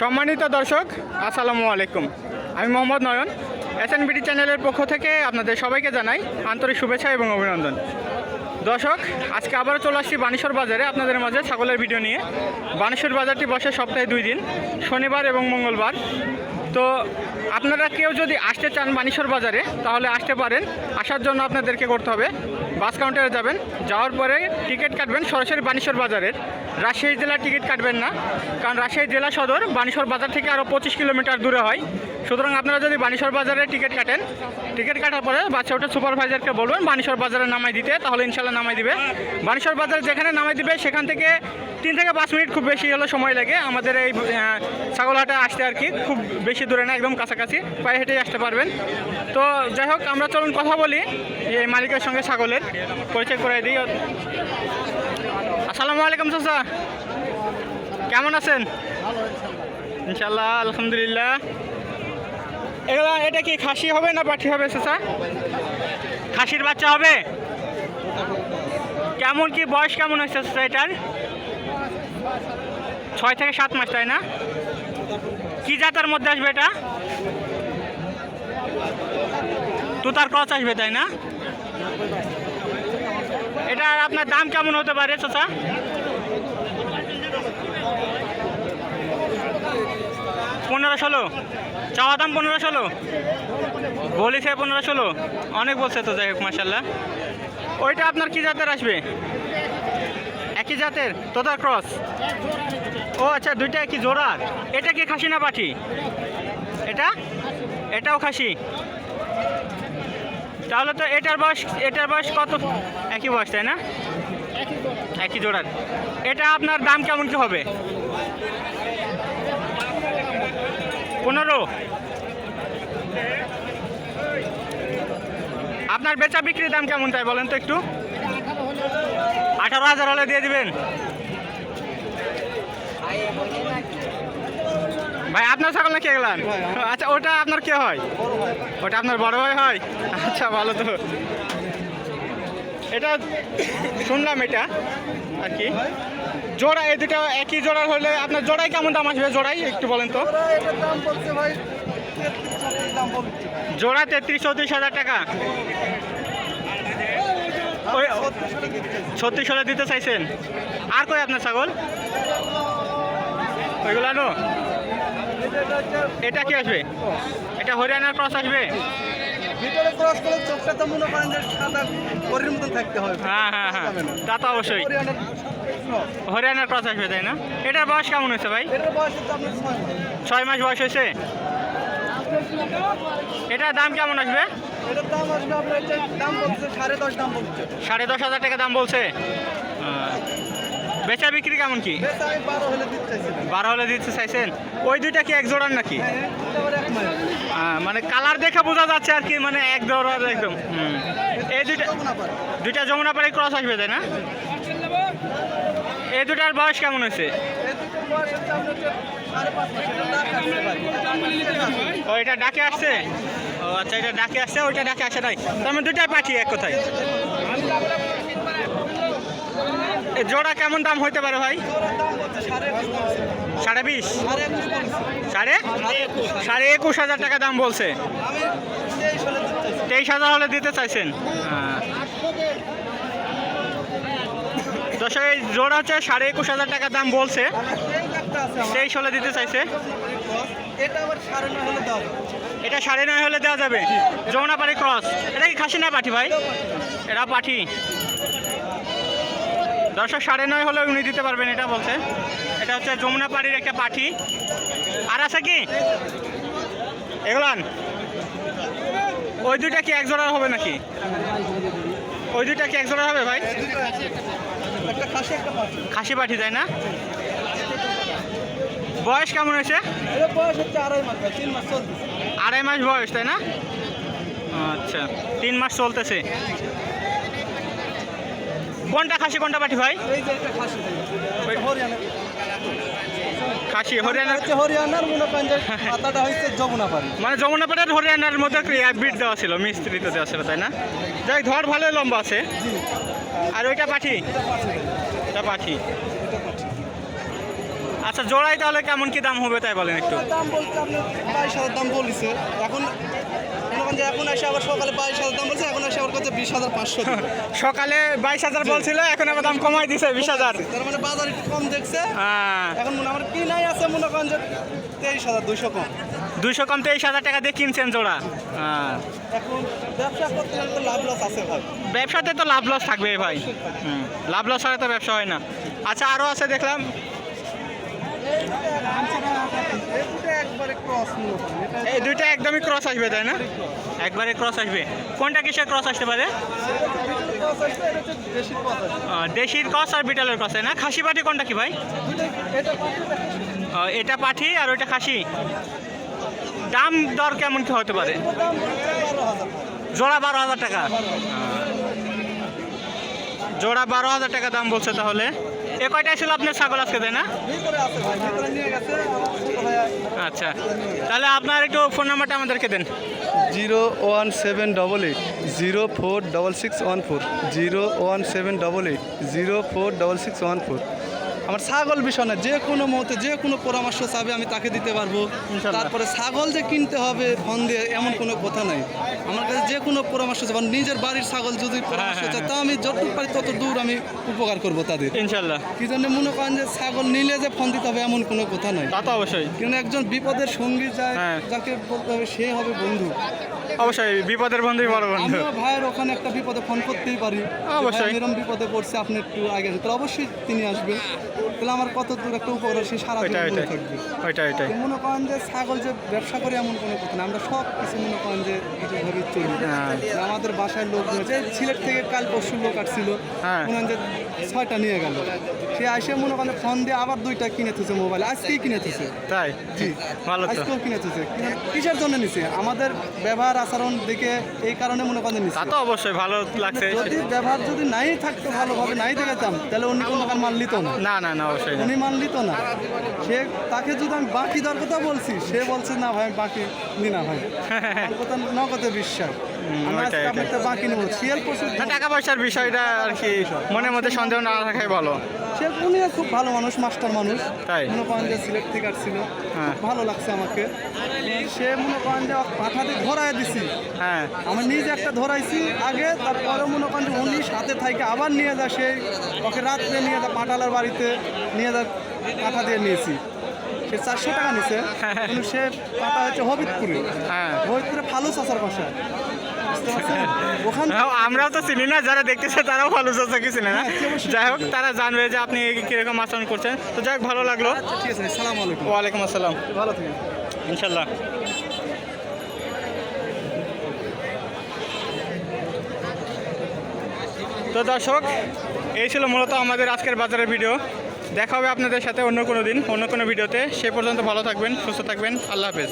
সম্মানিত দর্শক, আসসালামু আলাইকুম। আমি Mohammad Nayan S N BD চ্যানেলের পক্ষ থেকে আপনাদের সবাইকে জানাই আন্তরিক শুভেচ্ছা এবং অভিনন্দন। দর্শক, আজকে আবারও চলে আসছি বানেশ্বর বাজারে। আপনাদের মাঝে ছাগলের ভিডিও নিয়ে। বানেশ্বর বাজারটি বসে সপ্তাহে দুই দিন, শনিবার এবং মঙ্গলবার। তো আপনারা কেউ যদি আসতে চান বানেশ্বর বাজারে, তাহলে আসতে পারেন। আসার জন্য আপনাদেরকে করতে হবে। বাস কাউন্টারে যাবেন, যাওয়ার পরে টিকিট কাটবেন সরাসরি বানেশ্বর বাজারের। রাজশাহী জেলার টিকিট কাটবেন না, কারণ রাজশাহী জেলা সদর বানেশ্বর বাজার থেকে আরও পঁচিশ কিলোমিটার দূরে হয়। সুতরাং আপনারা যদি বানেশ্বর বাজারে টিকিট কাটেন, টিকিট কাটার পরে বাচ্চা ওটা সুপারভাইজারকে বলবেন বানেশ্বর বাজারে নামাই দিতে, তাহলে ইনশাল্লাহ নামাই দিবে। বানেশ্বর বাজার যেখানে নামাই দিবে, সেখান থেকে তিন থেকে পাঁচ মিনিট খুব বেশি হলো সময় লাগে। আমাদের এই ছাগলহাটে আসতে আর কি খুব বেশি দূরে না, একদম কাছাকাছি, পায়ে হেঁটেই আসতে পারবেন। তো যাই হোক, আমরা চলুন কথা বলি, এই মালিকের সঙ্গে ছাগলের। পরিচয় করে দিই। আসসালামু আলাইকুম চাচা। কেমন আছেন? ইনশাল্লাহ আলহামদুলিল্লাহ। এগুলো, এটা কি খাসি হবে না পাঠি হবে চাচা? খাসির বাচ্চা হবে? কেমন কি বয়স কেমন হয়েছে চাচা এটার? ছয় থেকে সাত মাস, তাই না? কি জাতের মধ্যে আসবে এটা? তুতার ক্রচ আসবে, তাই না? এটা আপনার দাম কেমন হতে পারে, চাচা? পনেরো ষোলো। চাওয়া দাম পনেরো ষোলো। বলেছে পনেরো ষোলো। অনেক বলছে তো, যাই হোক মাসাল্লাহ ওইটা আপনার কি জাতের আসবে? একই জাতের? তোতার ক্রস। ও আচ্ছা দুইটা কি জোড়ার এটা কি খাসি না পাঠি এটা? এটাও খাসি। তাহলে তো এটার বয়স এটার বয়স কত? একই বয়স, তাই না? একই জোড়ার। এটা আপনার দাম কেমন কি হবে? পনেরো। আপনার বেচা বিক্রির দাম কেমন তাই বলেন তো একটু? আঠারো হাজার হলে দিয়ে দিবেন। ভাই আপনার ছাগল না কে গেলেন? আচ্ছা ওটা আপনার কে হয়? ওটা আপনার বড় ভাই হয়? আচ্ছা ভালো তো। এটা শুনলাম এটা আর কি। জোড়া এই দুটো একই জোড়া হলে আপনার জোড়াই কেমন দাম আসবে? জোড়াই একটু বলেন তো। জোড়া তেত্রিশ চৌত্রিশ হাজার টাকা। ছত্রিশ হাজার দিতে চাইছেন। আর কই আপনার ছাগল? ওইগুলা নো এটা কি আসবে? এটা হরিয়ানার ক্রস আসবে? ভিতরে ক্রস করে চোখটা তো মনে করেন যে সাদা পরির মতন থাকতে হয় হ্যাঁ হ্যাঁ। হ্যাঁ তা তো অবশ্যই। হরিয়ানার ক্রস আসবে তাই না? এটার বয়স কেমন হয়েছে ভাই? এটার বয়স আপনার ছয় মাস। বয়স হয়েছে? এটার দাম কেমন আসবে? এটার দাম আসবে আপনার দাম বলছে সাড়ে দশ দাম বলছে। সাড়ে দশ হাজার টাকা দাম বলছে? বেচা বিক্রি কেমন কি? বারো হলে দিতে দিতে চাইছেন? ওই দুইটা কি এক জোড়ার নাকি? হ্যাঁ মানে কালার দেখে বোঝা যাচ্ছে আর কি মানে এক জোড়ার একদম এই দুইটা দুইটা যমুনা পাড়ি ক্রস আসবে তাই না? এই দুটার বয়স কেমন হয়েছে? ও এটা ডাকে আসছে? ও আচ্ছা এটা ডাকে আসছে ওইটা ডাকে আসে নাই। তার মানে দুইটাই পাঠিয়ে এক কথায়। জোড়া কেমন দাম হইতে পারে ভাই? সাড়ে বিশ। সাড়ে? সাড়ে একুশ হাজার টাকা দাম বলছে। তেইশ হাজার হলে দিতে চাইছেন। দর্শক, এই জোড়া হচ্ছে সাড়ে একুশ হাজার টাকা দাম বলছে। তেইশ হলে দিতে চাইছে। এটা সাড়ে নয় হলে দেওয়া যাবে। এটা সাড়ে নয় হলে দেওয়া যাবে যমুনাপাড়ি ক্রস। এটা কি খাসি না পাঠি ভাই? এটা পাঠি। দর্শক সাড়ে নয় হলে উনি দিতে পারবেন, এটা বলছে। এটা হচ্ছে যমুনা পাড়ির একটা পাঠি। আর আছে কি? এগুলান ওই দুইটা কি এক জোড়ার হবে নাকি? ওই দুইটা কি এক জোড়া হবে ভাই? খাসি পাঠি, তাই না? বয়স কেমন হয়েছে? আড়াই মাস বয়স, তাই না? আচ্ছা তিন মাস চলতেছে। কোনটা খাসি কোনটা পাঠি ভাই? খাসি হরিয়ানা। খাসি হরিয়ানার মনে করেন যে পাতাটা হচ্ছে যমুনা পাড়ি মানে যমুনাপাড়ার হরিয়ানার মধ্যে বিট দেওয়া ছিল মিস্ত্রিতে দেওয়া ছিল তাই না? যাই ধর ভালো লম্বা আছে। আর ওইটা পাঠি? এটা পাঠি আচ্ছা জোড়াই তাহলে কেমন কি দাম হবে তাই বলেন একটু। দাম বলতে হাজার দাম বলিছে। এখন যে এখন এসে আবার সকালে বাইশ হাজার দাম বলছে এখন এসে আবার কাছে বিশ হাজার পাঁচশো সকালে বাইশ হাজার বলছিল এখন আবার দাম কমাই দিছে বিশ হাজার। তার মানে বাজার একটু কম দেখছে। হ্যাঁ। এখন মনে আমার কি নাই আছে মনে করেন যে তেইশ হাজার দুইশো কম। দুইশো কম তেইশ হাজার টাকা দিয়ে কিনছেন জোড়া। হ্যাঁ। এখন ব্যবসা করতে তো লাভ লস আছে ভাই। ব্যবসাতে তো লাভ লস থাকবে ভাই। লাভ লস ছাড়া তো ব্যবসা হয় না। আচ্ছা আরও আছে দেখলাম। এই দুইটা একদমই ক্রস আসবে, তাই না? একবারে ক্রস আসবে। কোনটা কিসের ক্রস আসতে পারে? দেশির ক্রস আর বিটালের ক্রস না? খাসি পাঠি কোনটা কি ভাই? এটা পাঠি আর ওইটা খাসি। দাম দর কেমন কি হতে পারে? জোড়া বারো হাজার টাকা। জোড়া বারো হাজার টাকা দাম বলছে তাহলে। এ কয়টা ছিল আপনার ছাগল আজকে, তাই না? আচ্ছা। তাহলে আপনার একটু ফোন নাম্বারটা আমাদেরকে দেন। Zero one seven double eight, zero four double six one four, zero one seven double eight, zero four double six one four. আমার ছাগল বিষয় যে কোনো মতে যে কোনো পরামর্শ চাবে আমি তাকে দিতে পারব। তারপরে ছাগল যে কিনতে হবে ফোন দিয়ে এমন কোনো কথা নাই। আমার কাছে যে কোনো পরামর্শ চাবে নিজের বাড়ির ছাগল যদি পরামর্শ হ্যাঁ, চায় তা আমি যতটুকু পারি তত দূর আমি উপকার করব তাদের। ইনশাল্লাহ। কি জন্য মনে করেন যে ছাগল নিলে যে ফোন দিতে হবে এমন কোনো কথা নাই। তা তো অবশ্যই। কিন্তু একজন বিপদের সঙ্গী যায় হ্যাঁ। যাকে বলতে হবে সে হবে বন্ধু। অবশ্যই বিপদের বন্ধুই বড় বন্ধু। ভাইয়ের ওখানে একটা বিপদে ফোন করতেই পারি। অবশ্যই। এরকম বিপদে পড়ছে আপনি একটু আগে তাহলে অবশ্যই তিনি আসবেন। তাহলে আমার কত দূর একটা উপকার সে সারা জীবন ওইটাই। মনে করেন যে ছাগল যে ব্যবসা করে এমন কোনো কথা না আমরা সব কিছু মনে করেন যে এইভাবে চলি। হ্যাঁ। আমাদের বাসায় লোক রয়েছে সিলেট থেকে কাল পরশু লোক আসছিল। হ্যাঁ। মনে যে ছয়টা নিয়ে গেল। সে আসে মনে করেন ফোন দিয়ে আবার দুইটা কিনে থুছে মোবাইল। আজকেই কিনে থুছে তাই? জি। ভালো আজকেও কিনে থুছে কিসের জন্য নিছে? আমাদের ব্যবহার আচরণ দেখে এই কারণে মনে করেন নিছে। তা তো অবশ্যই ভালো লাগছে। যদি ব্যবহার যদি নাই থাকতো ভালোভাবে নাই দেখাতাম তাহলে উনি কোনো দোকান মাল নিত না। না না না অবশ্যই উনি মাল নিত না। সে তাকে যদি আমি বাকি দর কথা বলছি সে বলছে না ভাই বাকি নি না ভাই। কথা নগদে বিশ্বাস। বাকি নেব। শিয়াল টাকা পয়সার বিষয়টা আর কি মনের মধ্যে সন্দেহ না রাখাই ভালো। সে উনিও খুব ভালো মানুষ মাস্টার মানুষ। তাই? মনে করেন যে সিলেট থেকে আসছিল। হ্যাঁ। ভালো লাগছে আমাকে। সে মনে করেন যে পাঠাতে ধরায় দিছি। হ্যাঁ। আমি নিজে একটা ধরাইছি আগে তারপরে মনে করেন যে উনি সাথে থাকে আবার নিয়ে যা সেই ওকে রাত্রে নিয়ে যায় পাটালার বাড়িতে নিয়ে যায় পাঠা দিয়ে নিয়েছি। সে চারশো টাকা নিছে। সে পাটা হচ্ছে হবিবপুরে হ্যাঁ। হবিবপুরে ফালু চাষার বাসা। বুঝতে পারছেন? ওখান হ্যাঁ, আমরাও তো চিনি না যারা দেখতেছে তারাও ভালো চাচ্ছে কি চিনে না? হ্যাঁ। যাই হোক তারা জানবে যে আপনি কীরকম আচরণ করছেন। তো যাই হোক ভালো লাগল। ঠিক আছে ওয়ালাইকুম আসসালাম। ভালো থাকেন। ইনশাল্লাহ। তো দর্শক এই ছিল মূলত আমাদের আজকের বাজারের ভিডিও। দেখা হবে আপনাদের সাথে অন্য কোনো দিন, অন্য কোনো ভিডিওতে। সে পর্যন্ত ভালো থাকবেন, সুস্থ থাকবেন। আল্লাহ হাফেজ।